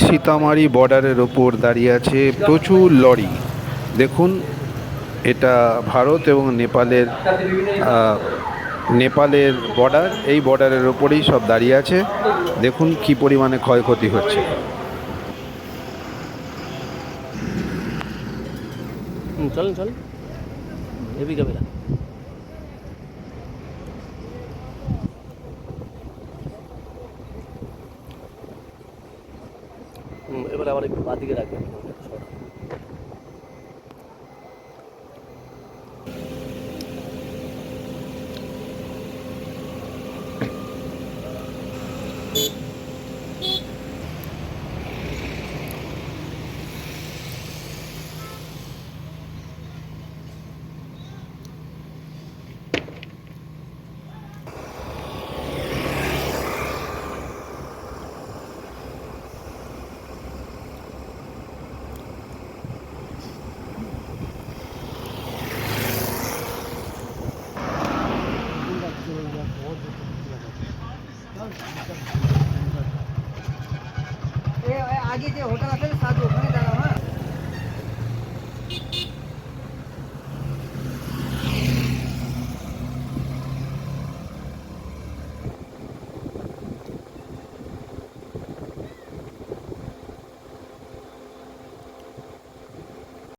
সীতামারি বর্ডারের ওপর দাঁড়িয়ে আছে প্রচুর লরি। দেখুন, এটা ভারত এবং নেপালের নেপালের বর্ডার। এই বর্ডারের ওপরেই সব দাঁড়িয়ে আছে। দেখুন কি পরিমাণে ক্ষয়ক্ষতি হচ্ছে। এবার আমার একটু বাদিকে রাখবেন આગે જે હોટલ હશે ને